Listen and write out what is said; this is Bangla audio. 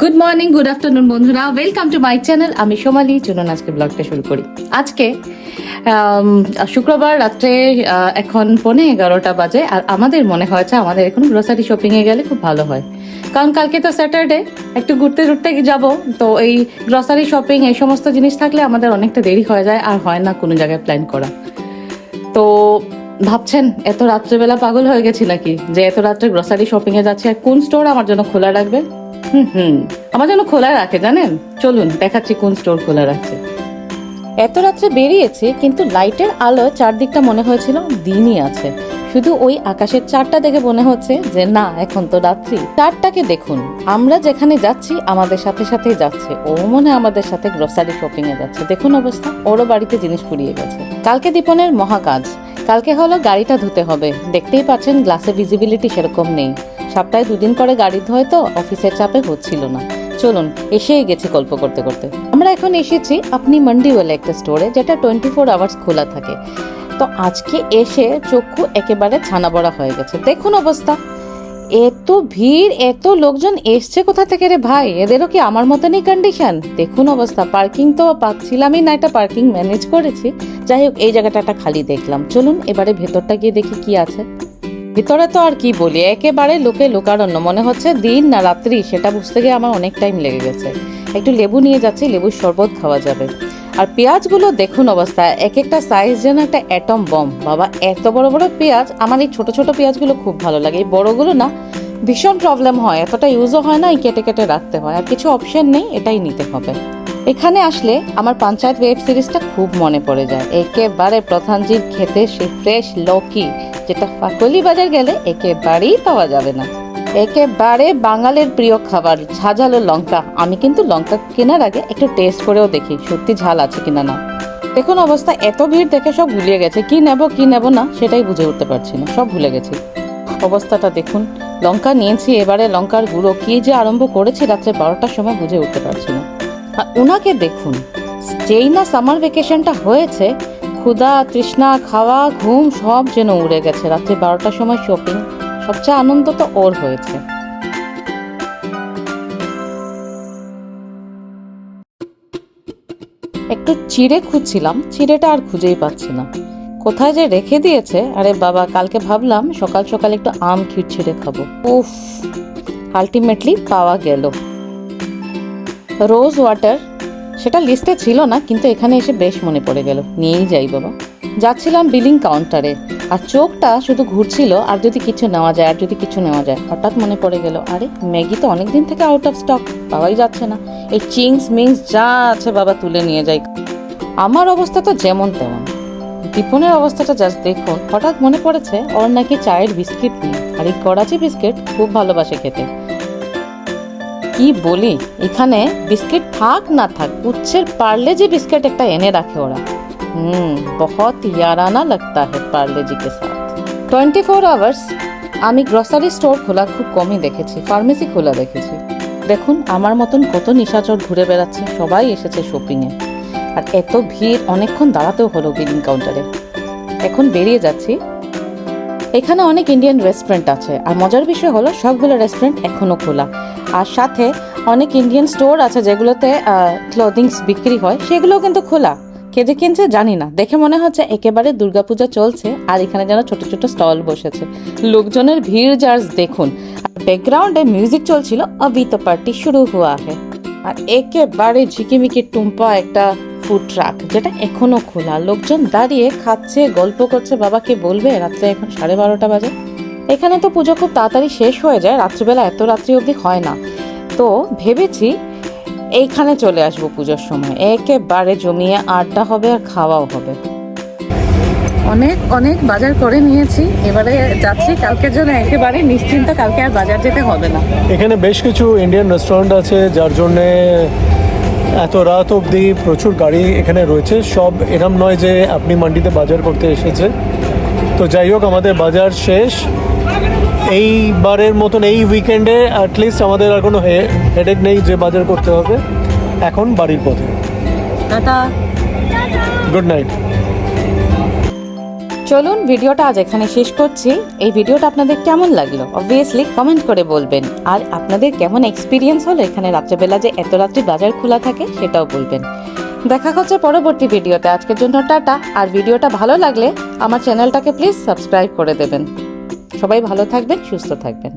গুড মর্নিং গুড আফটারনুন বন্ধুরা। ওয়েলকাম টু মাই চ্যানেল আমি সোমালি। চলুন আজকে ব্লগটা শুরু করি। আজকে শুক্রবার রাত্রে এখন পৌনে এগারোটা বাজে। আর আমাদের মনে হয়েছে আমাদের এখন গ্রোসারি শপিংয়ে গেলে খুব ভালো হয়। কারণ কালকে তো স্যাটারডে একটু ঘুরতে ঘুরতে যাব। তো এই গ্রসারি শপিং এই সমস্ত জিনিস থাকলে আমাদের অনেকটা দেরি হয়ে যায়। আর হয় না কোনো জায়গায় প্ল্যান করা। তো ভাবছেন, এত রাত্রেবেলা পাগল হয়ে গেছি নাকি? যে এত রাত্রে গ্রসারি শপিং এ যাচ্ছি। আর কোন স্টোর আমার জন্য খোলা রাখবে? হুম হুম। আমার জন্য খোলা রাখে, জানেন? চলুন, দেখাচ্ছি কোন স্টোর খোলা রাখছে। এত রাত্রে বেরিয়েছে, কিন্তু লাইটের আলো চারদিকটা মনে হয়েছিল দিনই আছে। শুধু ওই আকাশের চারটা দেখে মনে হচ্ছে যে, না, এখন তো রাত্রি। চারটাকে দেখুন, আমরা যেখানে যাচ্ছি, আমাদের সাথে সাথে যাচ্ছে। ও মনে আমাদের সাথে গ্রসারি শপিং এ যাচ্ছে। দেখুন অবস্থা, ওরও বাড়িতে জিনিস ফুরিয়ে গেছে। কালকে দীপনের মহাকাজ, কালকে হলো গাড়িটা ধুতে হবে। দেখতেই পাচ্ছেন গ্লাসে ভিজিবিলিটি সেরকম নেই। সপ্তাহে দুদিন করে গাড়ি ধোয় তো অফিসের চাপে হচ্ছিল না। চলুন, এসেই গেছি গল্প করতে করতে। আমরা এখন এসেছি আপনি মান্ডি বলে একটা স্টোরে যেটা টোয়েন্টি ফোর আওয়ার্স খোলা থাকে। তো আজকে এসে চক্ষু একেবারে ছানা বড়া হয়ে গেছে। দেখুন অবস্থা। এত ভিড়, এত লোকজন এসছে কোথা থেকে রে ভাই? এদেরও কি আমার মতনই কন্ডিশন দেখুন অবস্থা পার্কিং তো পাচ্ছিলামই না, একটা পার্কিং ম্যানেজ করেছি। যাই হোক, এই জায়গাটা একটা খালি দেখলাম। চলুন, এবারে ভেতরটা গিয়ে দেখি কি আছে। ভিতরে তো আর কি বলি, একেবারে লোকে লোকারণ্য। মনে হচ্ছে দিন না রাত্রি, সেটা বুঝতে গিয়ে আমার অনেক টাইম লেগে গেছে। একটু লেবু নিয়ে যাচ্ছি, লেবুর শরবত খাওয়া যাবে। আর পেঁয়াজগুলো দেখুন অবস্থা এক একটা সাইজ যেন একটা অ্যাটম বম বাবা, এত বড় বড় পেঁয়াজ, আমার এই ছোট ছোট পেঁয়াজগুলো খুব ভালো লাগে। এই বড়গুলো না ভীষণ প্রবলেম হয়, এতটা ইউজও হয় না, এই কেটে কেটে রাখতে হয়, আর কিছু অপশন নেই, এটাই নিতে হবে। এখানে আসলে আমার পঞ্চায়েত ওয়েব সিরিজটা খুব মনে পড়ে যায়, একেবারে প্রধানজির খেতে সে ফ্রেশ লকি যেটা ফাকলি বাজার গেলে একেবারেই পাওয়া যাবে না। একেবারে বাঙালির প্রিয় খাবার, ঝাঝালো লঙ্কা। আমি কিন্তু লঙ্কা কেনার আগে একটু টেস্ট করেও দেখি, সত্যি ঝাল আছে কিনা না। দেখুন অবস্থা, এত ভিড় দেখে সব ভুলিয়ে গেছে, কি নেব কি নেব না, সেটাই বুঝে উঠতে পারছি না, সব ভুলে গেছি। অবস্থাটা দেখুন লঙ্কা নিয়েছি, এবারে লঙ্কার গুঁড়ো। কি যে আরম্ভ করেছি রাত্রে বারোটার সময় বুঝে উঠতে পারছি না। আর ওনাকে দেখুন, যেই না সামার ভেকেশনটা হয়েছে, ক্ষুধা, তৃষ্ণা, খাওয়া, ঘুম সব যেন উড়ে গেছে। রাত্রে বারোটার সময় শপিং সবচেয়ে আনন্দ তো ওর হয়েছে। একটু চিড়ে খুঁজছিলাম, চিড়েটা আর খুঁজেই পাচ্ছি না। কোথায় যে রেখে দিয়েছে? আরে বাবা, কালকে ভাবলাম সকাল সকাল একটু আম ক্ষীর ছিঁড়ে খাব। উফ আলটিমেটলি পাওয়া গেল। রোজ ওয়াটার, সেটা লিস্টে ছিল না, কিন্তু এখানে এসে বেশ মনে পড়ে গেল। নিয়েই যাই বাবা। যাচ্ছিলাম বিলিং কাউন্টারে আর চোখটা শুধু ঘুরছিল, আর যদি কিছু নেওয়া যায়, আর যদি কিছু নেওয়া যায়, হঠাৎ মনে পড়ে গেল, আরে ম্যাগি তো অনেক দিন থেকে আউট অফ স্টক পাওয়াই যাচ্ছে না। এই চিংস মিংস যা আছে বাবা তুলে নিয়ে যাই। আমার অবস্থা তো যেমন তেমন। দীপনের অবস্থাটা জাস্ট দেখুন হঠাৎ মনে পড়েছে, ওর নাকি চায়ের বিস্কিট নেই। আর এই করাচি বিস্কিট খুব ভালোবাসে খেতে। কি বলি? এখানে বিস্কিট থাক না থাক, উচ্ছের পার্লে যে বিস্কিট একটা এনে রাখে ওরা। হুম, বহুত ইয়ারানা লাগতা है পার্লে জি কে সাথ। টোয়েন্টি ফোর আওয়ার্স আমি গ্রসারি স্টোর খোলা খুব কমই দেখেছি ফার্মেসি খোলা দেখেছি। দেখুন, আমার মতন কত নিশাচর ঘুরে বেড়াচ্ছে, সবাই এসেছে শপিংয়ে আর এত ভিড় অনেকক্ষণ দাঁড়াতেও হলো বিলিং কাউন্টারে। এখন বেরিয়ে যাচ্ছি। এখানে অনেক ইন্ডিয়ান রেস্টুরেন্ট আছে, আর মজার বিষয় হলো সবগুলো রেস্টুরেন্ট এখনও খোলা। আর সাথে অনেক ইন্ডিয়ান স্টোর আছে যেগুলোতে ক্লোদিংস বিক্রি হয়, সেগুলোও কিন্তু খোলা। কে যে কিনছে জানি না। দেখে মনে হচ্ছে একেবারে দুর্গাপূজা চলছে, আর এখানে যেন ছোট ছোট স্টল বসেছে। লোকজনের ভিড় জার্জ দেখুন। ব্যাকগ্রাউন্ডে মিউজিক চলছিল অভি তো পার্টি শুরু হওয়া হে আর একেবারে ঝিকিমিকি টুম্পা একটা ফুড ট্রাক যেটা এখনও খোলা। লোকজন দাঁড়িয়ে খাচ্ছে, গল্প করছে, বাবাকে বলবে, রাত্রে এখন সাড়ে বারোটা বাজে। এখানে তো পুজো খুব তাড়াতাড়ি শেষ হয়ে যায়, রাত্রিবেলা এত রাত্রি অবধি হয় না। তো ভেবেছি এইখানে চলে আসব পুজোর সময়। একেবারে জমিয়ে আড্ডা হবে আর খাওয়াও হবে। অনেক অনেক বাজার করে নিয়েছি। এবারে যাচ্ছি কালকের জন্য একেবারে নিশ্চিন্ত কালকে আর বাজার যেতে হবে না। এখানে বেশ কিছু ইন্ডিয়ান রেস্টুরেন্ট আছে যার জন্যে এত রাত অবধি প্রচুর গাড়ি এখানে রয়েছে। সব এরম নয় যে আপনি মান্ডিতে বাজার করতে এসেছে তো যাই হোক আমাদের বাজার শেষ। এইবারের মতন এই উইকেন্ডে অ্যাটলিস্ট আমাদের আর কোনো হেডেক নেই যে বাজার করতে হবে। এখন বাড়ির পথে। টাটা। গুড নাইট চলুন ভিডিওটা আজ এখানে শেষ করছি। এই ভিডিওটা আপনাদের কেমন লাগল? অবভিয়াসলি কমেন্ট করে বলবেন। আর আপনাদের কেমন এক্সপিরিয়েন্স হলো এখানে রাত্রেবেলা যে এত রাত্রি বাজার খোলা থাকে সেটাও বলবেন। দেখা হচ্ছে পরবর্তী ভিডিওতে। আজকের জন্য টাটা। আর ভিডিওটা ভালো লাগলে আমার চ্যানেলটাকে প্লিজ সাবস্ক্রাইব করে দেবেন। সবাই ভালো থাকবেন, সুস্থ থাকবেন।